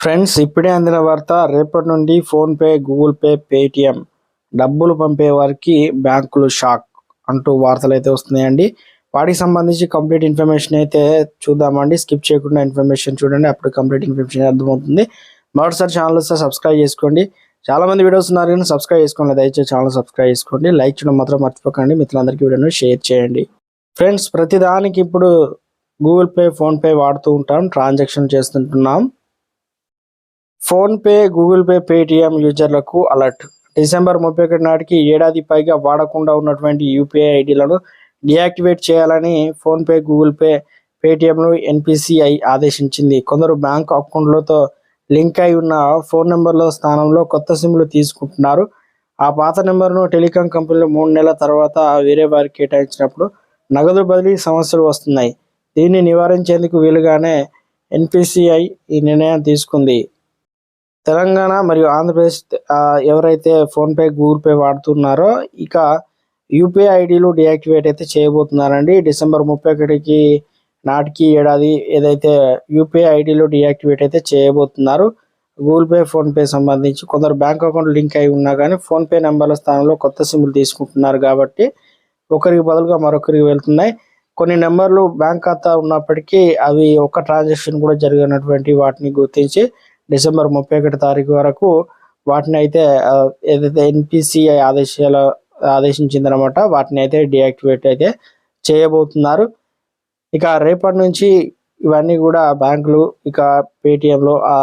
Friends ఇప్పుడే అందిన వార్త రేపటి నుండి ఫోన్పే గూగుల్ పే పేటిఎం డబ్బులు పంపే వారికి బ్యాంకులు షాక్ అంటూ వార్తలు అయితే వస్తున్నాయండి. వాటికి సంబంధించి కంప్లీట్ ఇన్ఫర్మేషన్ అయితే చూద్దామండి. స్కిప్ చేయకుండా ఇన్ఫర్మేషన్ చూడండి అప్పుడు కంప్లీట్ ఇన్ఫర్మేషన్ అర్థమవుతుంది. మరోసారి ఛానల్ సబ్స్క్రైబ్ చేసుకోండి. చాలా మంది వీడియోస్ ఉన్నారు కానీ సబ్స్క్రైబ్ చేసుకోండి దయచేసి ఛానల్ సబ్స్క్రైబ్ చేసుకోండి. లైక్ చేయడం మాత్రం మర్చిపోకండి. మిత్రులందరికీ వీడియోను షేర్ చేయండి. ఫ్రెండ్స్ ప్రతిదానికి ఇప్పుడు గూగుల్ పే ఫోన్పే వాడుతూ ఉంటాం ట్రాన్సాక్షన్ చేస్తుంటున్నాం. ఫోన్పే గూగుల్ పే పేటిఎం యూజర్లకు అలర్ట్. డిసెంబర్ ముప్పై ఒకటి నాటికి ఏడాది పైగా వాడకుండా ఉన్నటువంటి యూపీఐ ఐడీలను డియాక్టివేట్ చేయాలని ఫోన్పే గూగుల్ పే పేటిఎంను ఎన్పిసిఐ ఆదేశించింది. కొందరు బ్యాంక్ అకౌంట్లతో లింక్ అయి ఉన్న ఫోన్ నెంబర్ల స్థానంలో కొత్త సిమ్లు తీసుకుంటున్నారు. ఆ పాత నెంబర్ను టెలికాం కంపెనీలు మూడు నెలల తర్వాత వేరే వారికి కేటాయించినప్పుడు నగదు బదిలీ సమస్యలు వస్తున్నాయి. దీన్ని నివారించేందుకు వీలుగానే ఎన్పిసిఐ ఈ నిర్ణయం తీసుకుంది. తెలంగాణ మరియు ఆంధ్రప్రదేశ్ ఎవరైతే ఫోన్పే గూగుల్ పే వాడుతున్నారో ఇక యూపీఐ ఐడీలు డియాక్టివేట్ అయితే చేయబోతున్నారండి. డిసెంబర్ ముప్పై ఒకటికి నాటికి ఏడాది ఏదైతే యూపీఐ ఐడీలు డియాక్టివేట్ అయితే చేయబోతున్నారు గూగుల్ పే ఫోన్పే సంబంధించి కొందరు బ్యాంక్ అకౌంట్ లింక్ అయి ఉన్నా కానీ ఫోన్పే నెంబర్ల స్థానంలో కొత్త సిమ్లు తీసుకుంటున్నారు కాబట్టి ఒకరికి బదులుగా మరొకరికి వెళ్తున్నాయి. కొన్ని నెంబర్లు బ్యాంక్ ఖాతా ఉన్నప్పటికీ అవి ఒక ట్రాన్సాక్షన్ కూడా జరిగినటువంటి వాటిని గుర్తించి డిసెంబర్ ముప్పై ఒకటి తారీఖు వరకు వాటిని అయితే ఏదైతే ఎన్పిసిఐ ఆదేశాల ఆదేశించిందనమాట వాటిని అయితే డియాక్టివేట్ అయితే చేయబోతున్నారు. ఇక రేపటి నుంచి ఇవన్నీ కూడా బ్యాంకులు ఇక పేటిఎంలో ఆ